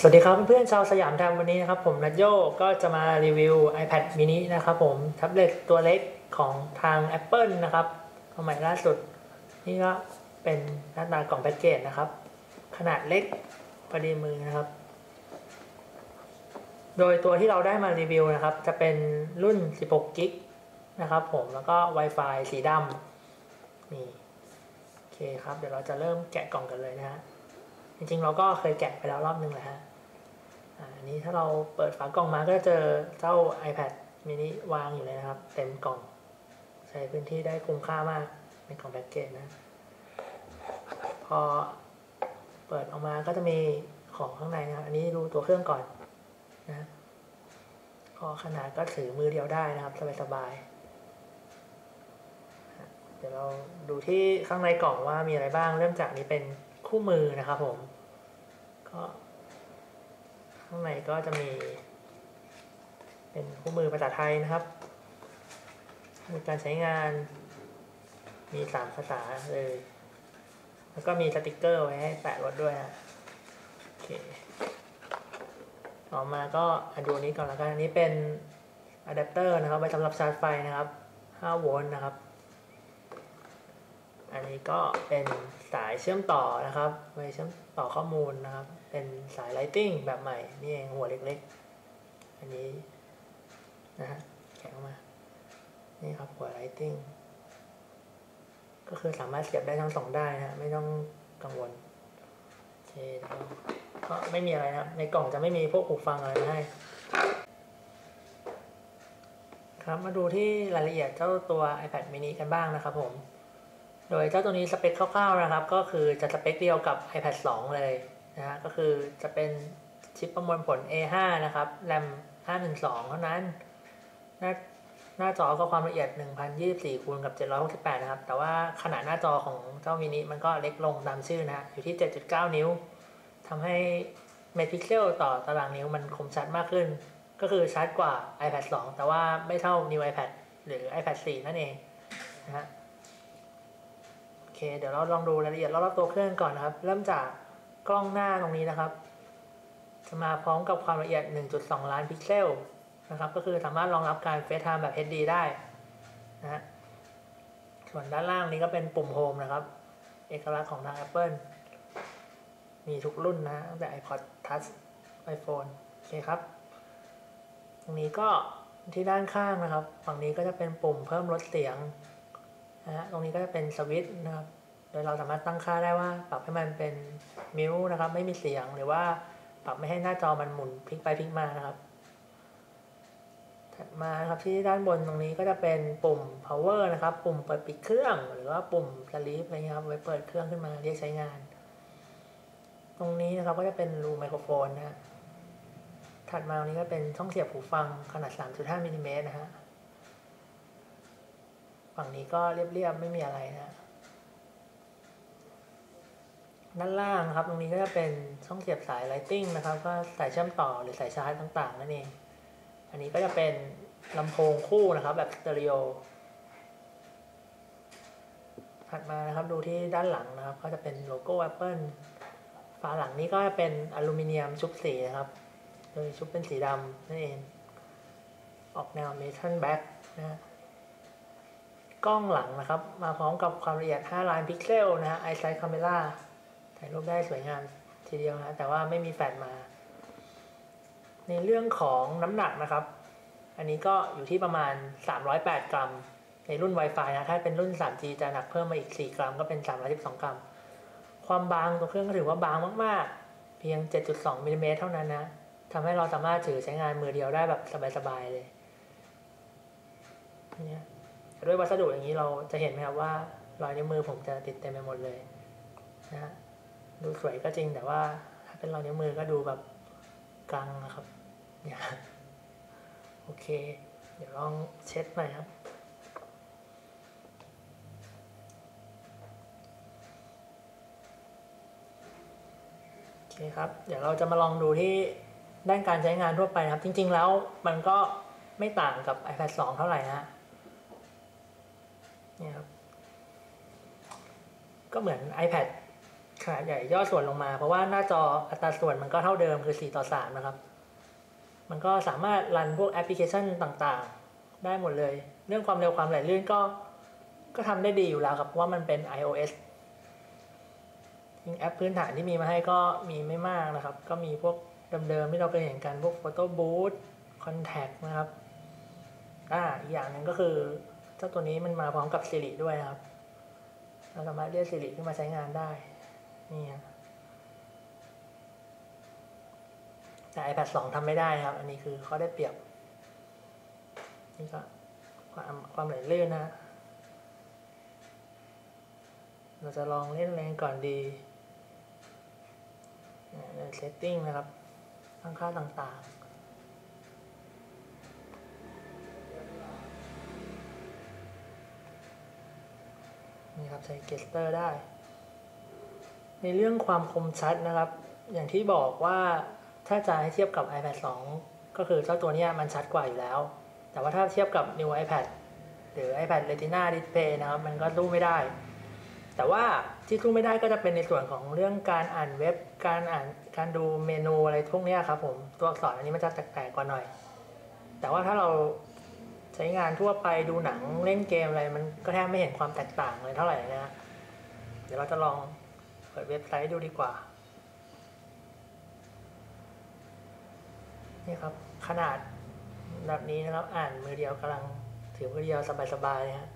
สวัสดีครับเพื่อนๆชาวสยามแทมวันนี้นะครับ ผมนัทโยก็จะมารีวิว iPad mini นะครับผมแท็บเล็ตตัวเล็กของทาง Apple นะครับเข้าใหม่ล่าสุด นี่ก็เป็นหน้าตากล่องแพ็กเกจนะครับ ขนาดเล็กพอดีมือนะครับ โดยตัวที่เราได้มารีวิวนะครับ จะเป็นรุ่น 16 กิกนะครับผมแล้วก็ Wi-Fi สีดำนี่โอเคครับ เดี๋ยวเราจะเริ่มแกะกล่องกันเลยนะฮะ จริงๆ เราก็เคยแกะไปแล้วรอบนึงแหละฮะอันนี้ถ้าเราเปิดฝากล่องมาก็จะเจอเจ้า iPad mini วางอยู่เลยนะครับ เต็มกล่อง ใช้พื้นที่ได้คุ้มค่ามากในกล่องแพ็กเกจนะ พอเปิดออกมาก็จะมีของข้างในนะครับ อันนี้ดูตัวเครื่องก่อนนะพอขนาดก็ถือมือเดียวได้นะครับ สบายๆเดี๋ยวเราดูที่ข้างในกล่องว่ามีอะไรบ้าง เริ่มจากนี้เป็นคู่มือนะครับผม ก็ข้างในก็จะมี เป็นคู่มือภาษาไทยนะครับ มีการใช้งาน มีสามภาษาเลย แล้วก็มีสติกเกอร์ไว้ให้แปะรถด้วยนะโอเคต่อมาก็ดูนี้ก่อนแล้วกัน อันนี้เป็นอะแดปเตอร์นะครับไว้สำหรับชาร์จไฟนะครับ5โวลต์นะครับ อันนี้ก็เป็นสายเชื่อมต่อนะครับไว้เชื่อม ต่อข้อมูลนะครับ เป็นสายไลติงแบบใหม่ นี่เองหัวเล็กๆ อันนี้นะฮะแกะออกมา นี่ครับหัวไลติงก็คือสามารถเสียบได้ทั้งสองได้นะไม่ต้องกังวลโอเคก็ไม่มีอะไรนะครับ ในกล่องจะไม่มีพวกหูฟังอะไรมาให้ ครับมาดูที่รายละเอียดเจ้าตัว iPad mini กันบ้างนะครับผม โดยเจ้าตัวนี้สเปคคร่าวๆนะครับ ก็คือจะสเปคเดียวกับ iPad 2 เลยนะฮะก็คือจะเป็นชิปประมวลผล A5 นะครับแรม512 เท่านั้น หน้าหน้าจอก็ความละเอียด 1024คูณกับ 768 นะครับ แต่ว่าขนาดหน้าจอของเจ้ามินิมันก็เล็กลงตามชื่อนะอยู่ที่ 7.9 นิ้วทำให้เมตรพิกเซลต่อตารางนิ้วมันคมชัดมากขึ้น ก็คือชัดกว่า iPad 2 แต่ว่าไม่เท่า New iPad หรือ iPad 4 นั่นเองนะฮะ เคเดี๋ยวเราลองดูรายละเอียดรอบๆตัวเครื่องก่อนนะครับ เริ่มจากกล้องหน้าตรงนี้นะครับ จะมาพร้อมกับความละเอียด 1.2 ล้านพิกเซลนะครับก็คือสามารถรองรับการเฟซไทม์แบบ HD ได้นะฮะส่วนด้านล่างนี้ก็เป็นปุ่มโฮมนะครับ เอกลักษณ์ของทาง Apple มีทุกรุ่นนะตั้งแต่ iPod Touch iPhone โอเคครับ ตรงนี้ก็ที่ด้านข้างนะครับ ฝั่งนี้ก็จะเป็นปุ่มเพิ่มลดเสียง นะฮะตรงนี้ก็จะเป็นสวิตช์นะครับ โดยเราสามารถตั้งค่าได้ว่า ปรับให้มันเป็นมิวนะครับ ไม่มีเสียงหรือว่าปรับไม่ให้หน้าจอมันหมุนพลิกไปพลิกมานะครับ ถัดมาครับที่ด้านบนตรงนี้ก็จะเป็นปุ่ม power นะครับ ปุ่มเปิดปิดเครื่อง หรือว่าปุ่ม sleep อะไรเงี้ยครับไว้เปิดเครื่องขึ้นมาเรียกใช้งาน ตรงนี้นะครับก็จะเป็นรูไมโครโฟนนะฮะถัดมาตรงนี้ก็เป็นช่องเสียบหูฟังขนาด 3.5มิลลิเมตรนะฮะ ฝั่งนี้ก็เรียบๆไม่มีอะไรนะด้านล่างครับ ตรงนี้ก็จะเป็นช่องเสียบสายไลติงนะครับ ก็สายเชื่อมต่อหรือสายชาร์จต่างๆนั่นเอง อันนี้ก็จะเป็นลำโพงคู่นะครับ แบบสเตอริโอถัดมานะครับดูที่ด้านหลังนะครับ ก็จะเป็นโลโก้ Apple ฝาหลังนี้ก็จะเป็นอลูมิเนียมชุบสีนะครับโดยชุบเป็นสีดำนั่นเอง ออกแนวเมทัลแบ็กนะฮะ กล้องหลังนะครับ มาพร้อมกับความละเอียด 5 ล้านพิกเซลนะฮะ iSight Camera ถ่ายรูปได้สวยงามทีเดียวนะแต่ว่าไม่มีแฟลชมา ในเรื่องของน้ำหนักนะครับ อันนี้ก็อยู่ที่ประมาณ 308 กรัม ในรุ่น Wi-Fi นะถ้าเป็นรุ่น 3G จะหนักเพิ่มมาอีก 4 กรัมก็เป็น 312 กรัม ความบางตัวเครื่องก็ถือว่าบางมากๆ เพียง 7.2มิลลิเมตรเท่านั้นนะทำให้เราสามารถถือใช้งานมือเดียวได้แบบสบายๆเลยเนี่ย ด้วยวัสดุอย่างนี้เราจะเห็นไหมครับว่ารอยนิ้วมือผมจะติดเต็มไปหมดเลยนะฮะดูสวยก็จริงแต่ว่าถ้าเป็นรอยนิ้วมือก็ดูแบบกังนะครับเนี่ยโอเค เดี๋ยวลองเช็ดหน่อยครับโอเคครับ เดี๋ยวเราจะมาลองดูที่ด้านการใช้งานทั่วไปครับ จริง ๆ แล้วมันก็ไม่ต่างกับ iPad 2 เท่าไหร่นะ เนี่ยครับ ก็เหมือน iPad ขนาดใหญ่ย่อส่วนลงมา เพราะว่าหน้าจออัตราส่วนมันก็เท่าเดิมคือ 4 ต่อ 3 นะครับ มันก็สามารถรันพวกแอปพลิเคชันต่างๆ ได้หมดเลย เรื่องความเร็วความไหลลื่นก็ ก็ทำได้ดีอยู่แล้วครับเพราะว่ามันเป็น iOS ิงแอปพื้นฐานที่มีมาให้ก็มีไม่มากนะครับ ก็มีพวกเดิมๆที่เราเคยเห็นกันพวก Photo Booth Contact นะครับ อ่าอีกอย่างหนึ่งก็คือ เจ้าตัวนี้มันมาพร้อมกับ Siri ด้วยครับเราสามารถเรียก Siri ขึ้นมาใช้งานได้ นี่ฮะแต่ iPad 2ทำไม่ได้ครับ อันนี้คือเขาได้เปรียบ นี่ก็ความความไหลลื่นนะ เราจะลองเล่นแรงก่อนดีเซตติ้งนะครับ ตั้งค่าต่างๆ นี่ครับใช้เกสเตอร์ได้ ในเรื่องความคมชัดนะครับ อย่างที่บอกว่าถ้าจะให้เทียบกับ iPad 2 ก็คือเจ้าตัวนี้มันชัดกว่าอยู่แล้ว แต่ว่าถ้าเทียบกับ New iPad หรือ iPad Retina Display นะครับ มันก็สู้ไม่ได้ แต่ว่าที่สู้ไม่ได้ก็จะเป็นในส่วนของเรื่องการอ่านเว็บ การอ่าน การดูเมนูอะไรพวกนี้ครับผม ตัวอักษรอันนี้มันจะแตกๆกว่าหน่อย แต่ว่าถ้าเรา ใช้งานทั่วไปดูหนังเล่นเกมอะไรมันก็แทบไม่เห็นความแตกต่างเลยเท่าไหร่นะฮะเดี๋ยวเราจะลองเปิดเว็บไซต์ดูดีกว่า นี่ครับขนาดแบบนี้นะครับอ่านมือเดียวกำลังถือมือเดียวสบายๆเลยฮะ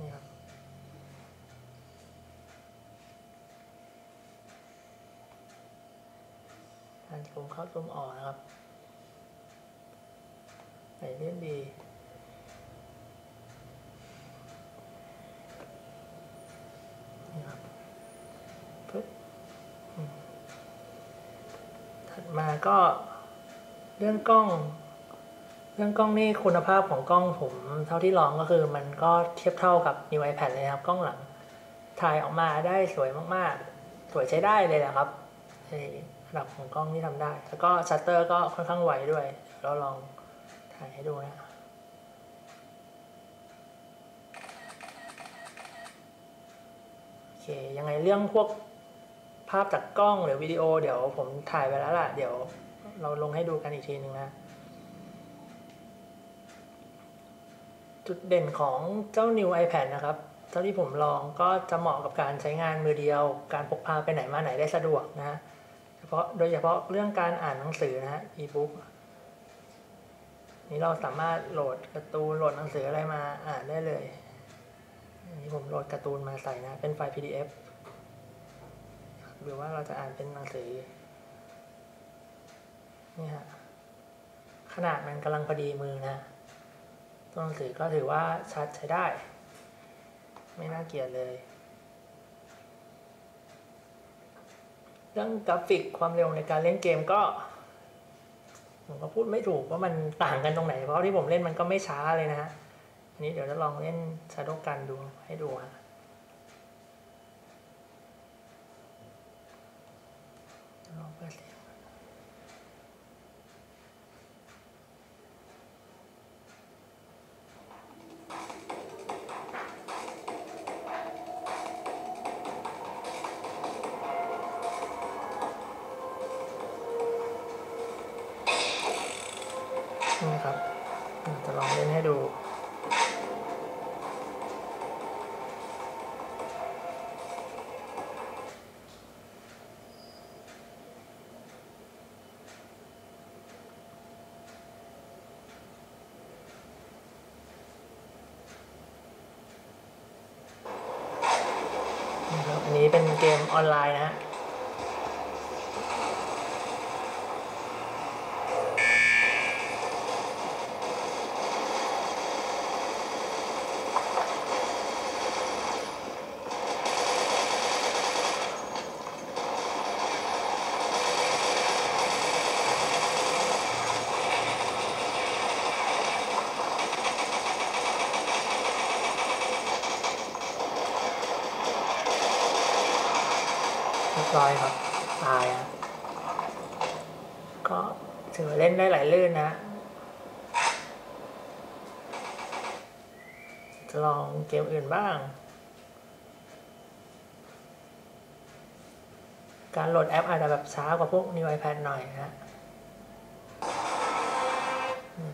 นี่ครับการซูมเข้าซูมออกนะครับ ไหนเล่นดีนี่ครับปึ๊บอืมถัดมาก็เรื่องกล้อง เรื่องกล้องนี่คุณภาพของกล้องผมเท่าที่ลองก็คือมันก็เทียบเท่ากับ New iPad เลยครับ กล้องหลัง ถ่ายออกมาได้สวยมากๆ สวยใช้ได้เลยนะครับในระดับของกล้องที่ทำได้ แล้วก็ชัตเตอร์ก็ค่อนข้างไวด้วยเราลอง ให้ดูนะโอเคยังไงเรื่องพวกภาพจากกล้องหรือวิดีโอ เดี๋ยวผมถ่ายไปแล้วล่ะ เดี๋ยวเราลงให้ดูกันอีกทีหนึ่งนะ จุดเด่นของเจ้า New iPad นะครับเท่าที่ผมลองก็จะเหมาะกับการใช้งานมือเดียว การพกพาไปไหนมาไหนได้สะดวกนะเฉพาะโดยเฉพาะเรื่องการอ่านหนังสือนะฮะ e-book นี่เราสามารถโหลดการ์ตูนโหลดหนังสืออะไรมาอ่านได้เลยนนี้ผมโหลดการ์ตูนมาใส่นะ เป็นไฟล์ PDF หรือว่าเราจะอ่านเป็นหนังสือนี่ฮะขนาดมันกำลังพอดีมือนะตัวหนังสือก็ถือว่าชัดใช้ได้ ไม่น่าเกลียดเลย เรื่องกราฟิกความเร็วในการเล่นเกมก็ ผมก็พูดไม่ถูกว่ามันต่างกันตรงไหน เพราะที่ผมเล่นมันก็ไม่ช้าเลยนะฮะอันนี้เดี๋ยวจะลองเล่นชาโดกันดูให้ดูฮะ นี้เป็นเกมออนไลน์นะฮะ เรียบร้อยครับ ตายอะก็ถือว่าเล่ นได้หลายลื่นนะลองเกมอื่นบ้าง การโหลดแอปอาจจะแบบช้ากว่าพวก New iPad หน่อยนะ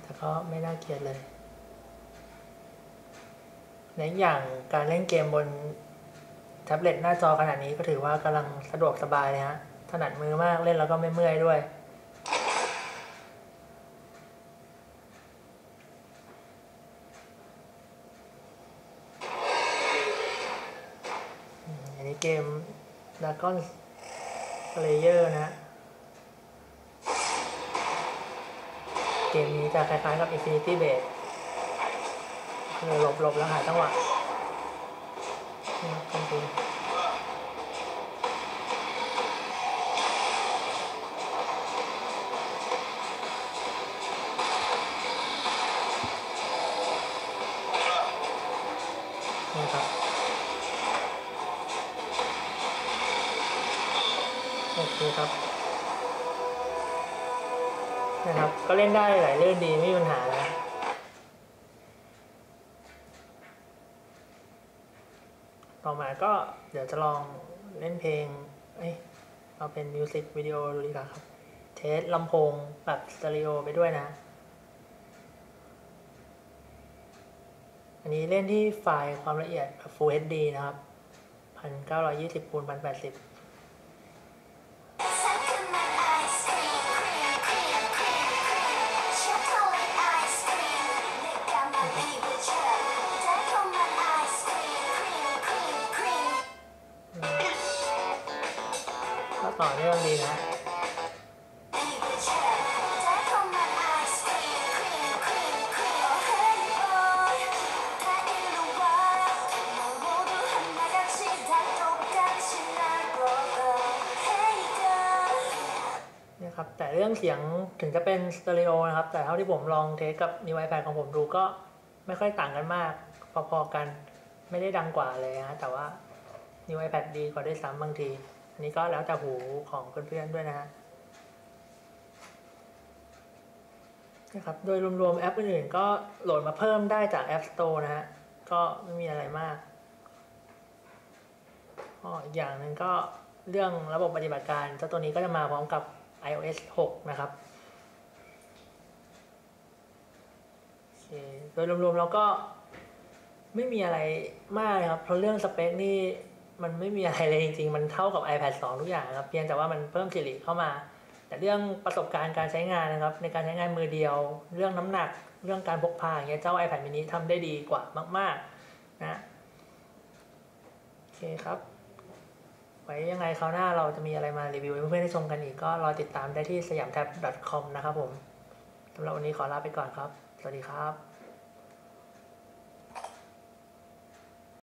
แต่ก็ไม่น่าเกลียดเลยและอีกอย่างการเล่นเกมบนแท็บเล็ตหน้าจอขนาดนี้ก็ถือว่ากำลังสะดวกสบายเลยฮะ ถนัดมือมากเล่นแล้วก็ไม่เมื่อยด้วย อืมอันนี้ เกม Dragon Slayer นะฮะเกมนี้จะคล้ายๆกับ Infinity Blade คือหลบๆแล้วหาจังหวะนี่จริงๆ เล่นได้หลายเรื่องดีไม่มีปัญหาแล้วต่อมาก็เดี๋ยวจะลองเล่นเพลง เอ้ยเอาเป็นมิวสิกวิดีโอดูดีกว่าครับ เทสลำโพงแบบสเตอริโอไปด้วยนะ อันนี้เล่นที่ไฟล์ความละเอียด Full HD นะครับ 1920คูณ1080่อเนื่องดีนะครับแต่เรื่องเสียงถึงจะเป็นสเตอริโอนะครับ แต่เท่าที่ผมลองเทสกับนิวไอแพดของผมดูก็ไม่ค่อยต่างกันมาก พอๆกัน ไม่ได้ดังกว่าเลยนะแต่ว่านิวไอแพดดีกว่าได้ซ้ำบางที นนี้ก็แล้วแต่หูของเพื่อนๆด้วยนะฮะนะครับ โดยรวมๆแอปอื่นๆก็โหลดมาเพิ่มได้จาก App Store นะฮะ ก็ไม่มีอะไรมากอีกอย่างหนึ่งก็เรื่องระบบปฏิบัติการเจ้าตัวนี้ก็จะมาพร้อมกับ iOS 6 นะครับโอเคโดยรวมๆแล้วก็ไม่มีอะไรมากเลยครับ เพราะเรื่องสเปคนี่ มันไม่มีอะไรเลยจริงๆ มันเท่ากับ iPad 2 ทุกอย่างครับ เพียงแต่ว่ามันเพิ่มสิริเข้ามา แต่เรื่องประสบการณ์การใช้งานนะครับ ในการใช้งานมือเดียว เรื่องน้ำหนัก เรื่องการพกพาอย่างเงี้ยเจ้า iPad mini ทำได้ดีกว่ามาก ๆ นะโอเคครับ ไว้ยังไงคราวหน้าเราจะมีอะไรมารีวิวให้เพื่อนๆได้ชมกันอีกก็รอติดตามได้ที่สยามแท็บ .com นะครับผมสำหรับวันนี้ขอลาไปก่อนครับ สวัสดีครับ